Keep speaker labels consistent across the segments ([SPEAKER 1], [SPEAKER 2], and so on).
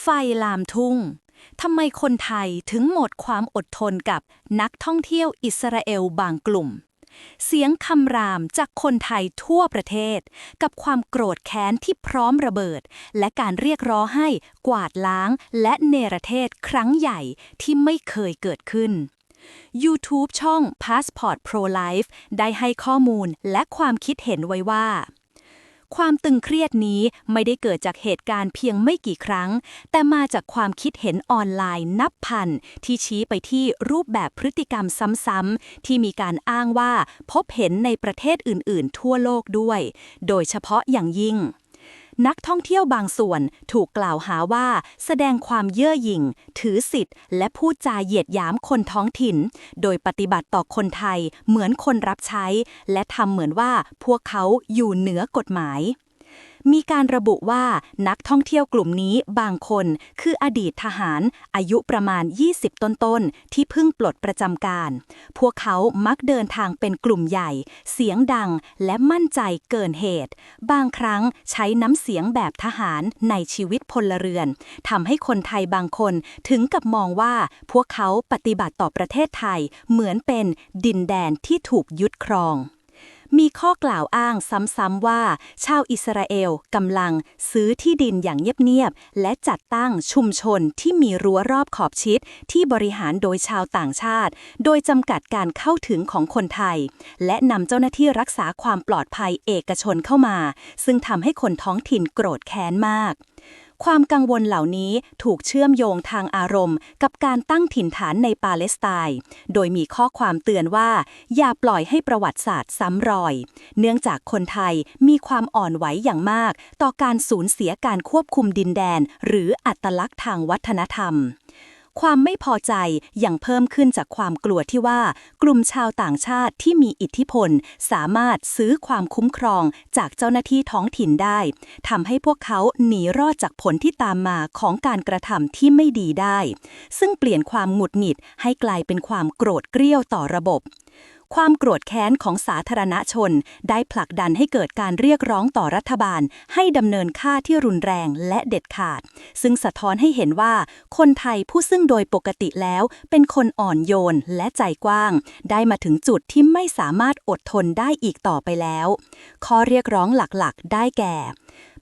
[SPEAKER 1] ไฟลามทุ่ง ทำไมคนไทยถึงหมดความอดทนกับนักท่องเที่ยวอิสราเอลบางกลุ่ม เสียงคำรามจากคนไทยทั่วประเทศ กับความโกรธแค้นที่พร้อมระเบิด และการเรียกร้องให้กวาดล้างและเนรเทศครั้งใหญ่ที่ไม่เคยเกิดขึ้น YouTube ช่อง Passport Pro Life ได้ให้ข้อมูลและความคิดเห็นไว้ว่า ความตึงเครียดนี้ไม่ได้เกิดจากเหตุการณ์เพียงไม่กี่ครั้ง แต่มาจากความคิดเห็นออนไลน์นับพัน ที่ชี้ไปที่รูปแบบพฤติกรรมซ้ำๆที่มีการอ้างว่าพบเห็นในประเทศอื่นๆ ทั่วโลกด้วย โดยเฉพาะอย่างยิ่ง นักท่องเที่ยวบางส่วนถูกกล่าวหาว่า แสดงความเย่อหยิ่ง ถือสิทธิ์ และพูดจาเหยียดหยามคนท้องถิ่น โดยปฏิบัติต่อคนไทยเหมือนคนรับใช้ และทำเหมือนว่าพวกเขาอยู่เหนือกฎหมาย มีการระบุว่านักท่องเที่ยวกลุ่มนี้บางคนคืออดีตทหารอายุประมาณ 20 ต้นๆ ที่เพิ่งปลดประจำการ พวกเขามักเดินทางเป็นกลุ่มใหญ่ เสียงดังและมั่นใจเกินเหตุ บางครั้งใช้น้ำเสียงแบบทหารในชีวิตพลเรือนทำให้คนไทยบางคนถึงกับมองว่าพวกเขาปฏิบัติต่อประเทศไทยเหมือนเป็นดินแดนที่ถูกยึดครอง มีข้อกล่าวอ้างซ้ำๆว่า ชาวอิสราเอลกำลังซื้อที่ดินอย่างเงียบๆ และจัดตั้งชุมชนที่มีรั้วรอบขอบชิด ที่บริหารโดยชาวต่างชาติ โดยจำกัดการเข้าถึงของคนไทย และนำเจ้าหน้าที่รักษาความปลอดภัยเอกชนเข้ามา ซึ่งทำให้คนท้องถิ่นโกรธแค้นมาก ความกังวลเหล่านี้ถูกเชื่อมโยงทางอารมณ์ กับการตั้งถิ่นฐานในปาเลสไตน์ โดยมีข้อความเตือนว่า อย่าปล่อยให้ประวัติศาสตร์ซ้ำรอย เนื่องจากคนไทยมีความอ่อนไหวอย่างมาก ต่อการสูญเสียการควบคุมดินแดน หรืออัตลักษณ์ทางวัฒนธรรม ความไม่พอใจยังเพิ่มขึ้นจากความกลัวที่ว่า กลุ่มชาวต่างชาติที่มีอิทธิพล สามารถซื้อความคุ้มครองจากเจ้าหน้าที่ท้องถิ่นได้ทำให้พวกเขาหนีรอดจากผลที่ตามมาของการกระทำที่ไม่ดีได้ ซึ่งเปลี่ยนความหงุดหงิดให้กลายเป็นความโกรธเกรี้ยวต่อระบบ ความโกรธแค้นของสาธารณชน ได้ผลักดันให้เกิดการเรียกร้องต่อรัฐบาล ให้ดำเนินค่าที่รุนแรงและเด็ดขาด ซึ่งสะท้อนให้เห็นว่า คนไทยผู้ซึ่งโดยปกติแล้ว เป็นคนอ่อนโยนและใจกว้าง ได้มาถึงจุดที่ไม่สามารถอดทนได้อีกต่อไปแล้ว ข้อเรียกร้องหลักๆ ได้แก่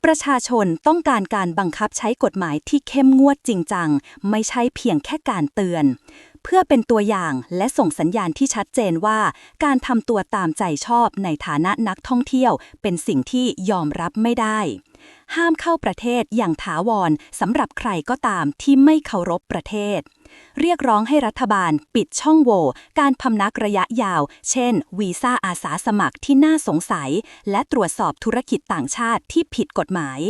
[SPEAKER 1] ประชาชนต้องการการบังคับใช้กฎหมายที่เข้มงวดจริงจัง ไม่ใช่เพียงแค่การเตือน เพื่อเป็นตัวอย่างและส่งสัญญาณที่ชัดเจนว่า การทำตัวตามใจชอบในฐานะนักท่องเที่ยว เป็นสิ่งที่ยอมรับไม่ได้ ห้ามเข้าประเทศอย่างถาวรสำหรับใครก็ตามที่ไม่เคารพประเทศ เรียกร้องให้รัฐบาลปิดช่องโหว่การพำนักระยะยาว เช่น วีซ่าอาสาสมัครที่น่าสงสัย และตรวจสอบธุรกิจต่างชาติที่ผิดกฎหมาย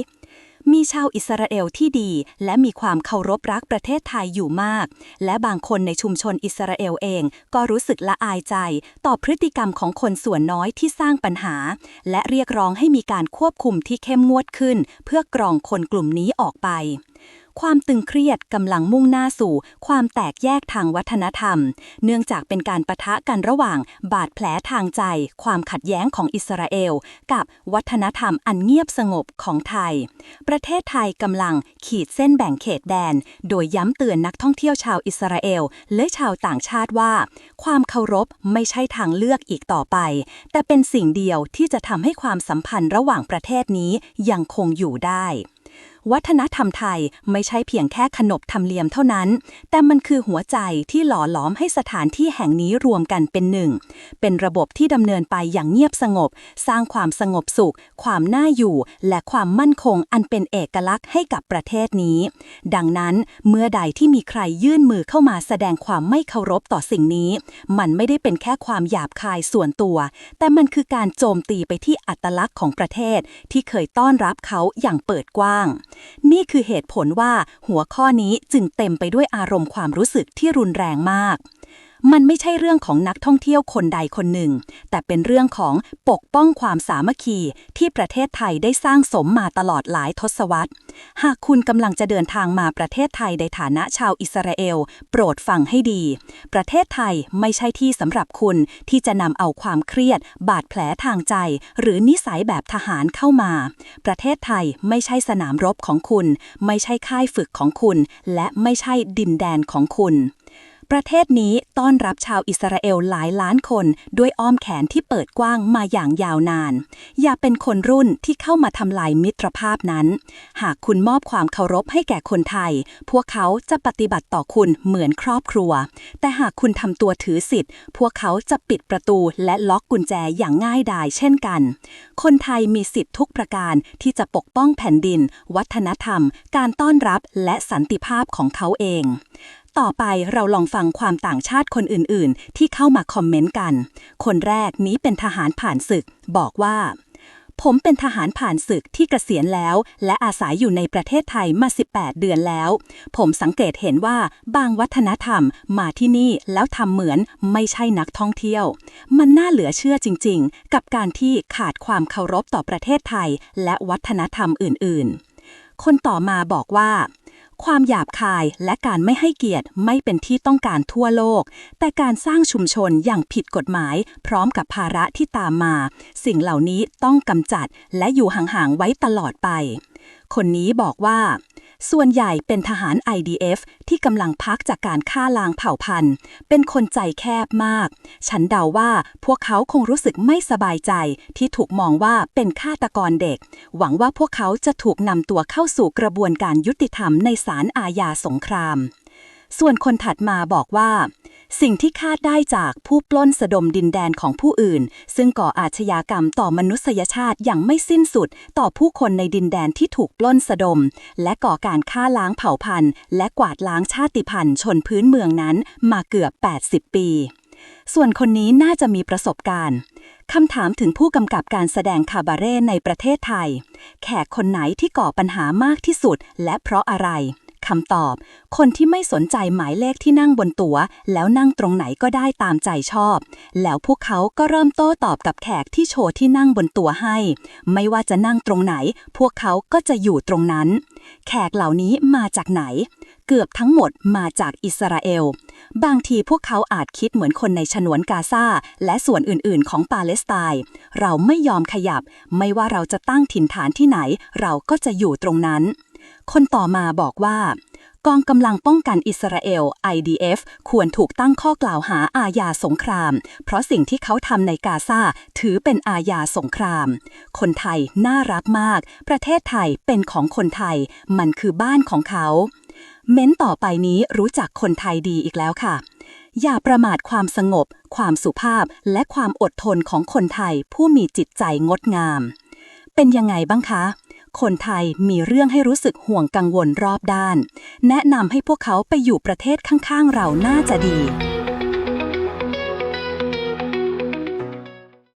[SPEAKER 1] มีชาวอิสราเอลที่ดีและมีความเคารพรักประเทศไทยอยู่มาก และบางคนในชุมชนอิสราเอลเองก็รู้สึกละอายใจ ต่อพฤติกรรมของคนส่วนน้อยที่สร้างปัญหา และเรียกร้องให้มีการควบคุมที่เข้มงวดขึ้น เพื่อกรองคนกลุ่มนี้ออกไป ความตึงเครียดกำลังมุ่งหน้าสู่ ความแตกแยกทางวัฒนธรรม เนื่องจากเป็นการประทะกันระหว่าง บาดแผลทางใจ ความขัดแย้งของอิสราเอล กับวัฒนธรรมอันเงียบสงบของไทย ประเทศไทยกำลังขีดเส้นแบ่งเขตแดน โดยย้ำเตือนนักท่องเที่ยวชาวอิสราเอล และชาวต่างชาติว่า ความเคารพไม่ใช่ทางเลือกอีกต่อไป แต่เป็นสิ่งเดียวที่จะทำให้ความสัมพันธ์ระหว่างประเทศนี้ยังคงอยู่ได้ วัฒนธรรมไทยไม่ใช่เพียงแค่ขนบธรรมเนียมเท่านั้น แต่มันคือหัวใจที่หล่อหลอมให้สถานที่แห่งนี้รวมกันเป็นหนึ่ง เป็นระบบที่ดำเนินไปอย่างเงียบสงบ สร้างความสงบสุข ความน่าอยู่ และความมั่นคงอันเป็นเอกลักษณ์ให้กับประเทศนี้ ดังนั้นเมื่อใดที่มีใครยื่นมือเข้ามาแสดงความไม่เคารพต่อสิ่งนี้ มันไม่ได้เป็นแค่ความหยาบคายส่วนตัว แต่มันคือการโจมตีไปที่อัตลักษณ์ของประเทศที่เคยต้อนรับเขาอย่างเปิดกว้างนี่คือเหตุผลว่าหัวข้อนี้จึงเต็มไปด้วยอารมณ์ความรู้สึกที่รุนแรงมาก มันไม่ใช่เรื่องของนักท่องเที่ยวคนใดคนหนึ่ง แต่เป็นเรื่องของปกป้องความสามัคคี ที่ประเทศไทยได้สร้างสมมาตลอดหลายทศวรรษ หากคุณกำลังจะเดินทางมาประเทศไทยในฐานะชาวอิสราเอล โปรดฟังให้ดี ประเทศไทยไม่ใช่ที่สำหรับคุณที่จะนำเอาความเครียด บาดแผลทางใจ หรือนิสัยแบบทหารเข้ามา ประเทศไทยไม่ใช่สนามรบของคุณ ไม่ใช่ค่ายฝึกของคุณ และไม่ใช่ดินแดนของคุณ ประเทศนี้ต้อนรับชาวอิสราเอลหลายล้านคน ด้วยอ้อมแขนที่เปิดกว้างมาอย่างยาวนาน อย่าเป็นคนรุ่นที่เข้ามาทำลายมิตรภาพนั้น หากคุณมอบความเคารพให้แก่คนไทย พวกเขาจะปฏิบัติต่อคุณเหมือนครอบครัว แต่หากคุณทำตัวถือสิทธิ์ พวกเขาจะปิดประตูและล็อกกุญแจอย่างง่ายดายเช่นกัน คนไทยมีสิทธิ์ทุกประการที่จะปกป้องแผ่นดิน วัฒนธรรม การต้อนรับและสันติภาพของเขาเอง ต่อไปเราลองฟังความต่างชาติคนอื่น ๆ ที่เข้ามาคอมเมนต์กัน คนแรกนี้เป็นทหารผ่านศึก บอกว่า ผมเป็นทหารผ่านศึกที่เกษียณแล้ว และอาศัยอยู่ในประเทศไทยมา 18 เดือนแล้ว ผมสังเกตเห็นว่าบางวัฒนธรรมมาที่นี่แล้วทำเหมือนไม่ใช่นักท่องเที่ยว มันน่าเหลือเชื่อจริง ๆ กับการที่ขาดความเคารพต่อประเทศไทย และวัฒนธรรมอื่น ๆ คนต่อมาบอกว่า ความหยาบคายและการไม่ให้เกียรติไม่เป็นที่ต้องการทั่วโลก แต่การสร้างชุมชนอย่างผิดกฎหมาย พร้อมกับภาระที่ตามมา สิ่งเหล่านี้ต้องกำจัดและอยู่ห่างๆไว้ตลอดไป คนนี้บอกว่า ส่วนใหญ่เป็นทหาร IDF ที่กำลังพักจากการฆ่าล้างเผ่าพันธุ์ เป็นคนใจแคบมาก ฉันเดาว่าพวกเขาคงรู้สึกไม่สบายใจที่ถูกมองว่าเป็นฆาตกรเด็ก หวังว่าพวกเขาจะถูกนำตัวเข้าสู่กระบวนการยุติธรรมในศาลอาญาสงคราม ส่วนคนถัดมาบอกว่า สิ่งที่คาดได้จากผู้ปล้นสะดมดินแดนของผู้อื่น ซึ่งก่ออาชญากรรมต่อมนุษยชาติอย่างไม่สิ้นสุด ต่อผู้คนในดินแดนที่ถูกปล้นสะดม และก่อการฆ่าล้างเผ่าพันธุ์ และกวาดล้างชาติพันธุ์ชนพื้นเมืองนั้นมาเกือบ 80 ปี ส่วนคนนี้น่าจะมีประสบการณ์คำถามถึงผู้กำกับการแสดงคาบาเร่ในประเทศไทย แขกคนไหนที่ก่อปัญหามากที่สุดและเพราะอะไร คำตอบ คนที่ไม่สนใจหมายเลขที่นั่งบนตัว๋ว แล้วนั่งตรงไหนก็ได้ตามใจชอบ แล้วพวกเขาก็เริ่มโต้ตอบกับแขกที่โชว์ที่นั่งบนตั๋วให้ ไม่ว่าจะนั่งตรงไหน พวกเขาก็จะอยู่ตรงนั้น แขกเหล่านี้มาจากไหน เกือบทั้งหมดมาจากอิสราเอล บางทีพวกเขาอาจคิดเหมือนคนในฉนวนกาซาและส่วนอื่น ๆ ของปาเลสไตน์เราไม่ยอมขยับ ไม่ว่าเราจะตั้งถิ่นฐานที่ไหน เราก็จะอยู่ตรงนั้น คนต่อมาบอกว่ากองกำลังป้องกันอิสราเอล IDF ควรถูกตั้งข้อกล่าวหาอาญาสงคราม เพราะสิ่งที่เขาทำในกาซาถือเป็นอาญาสงคราม คนไทยน่ารักมาก ประเทศไทยเป็นของคนไทย มันคือบ้านของเขา เม้นต่อไปนี้รู้จักคนไทยดีอีกแล้วค่ะ อย่าประมาทความสงบ ความสุภาพ และความอดทนของคนไทยผู้มีจิตใจงดงาม เป็นยังไงบ้างคะ คนไทยมีเรื่องให้รู้สึกห่วงกังวลรอบด้าน แนะนำให้พวกเขาไปอยู่ประเทศข้างๆ เราน่าจะดี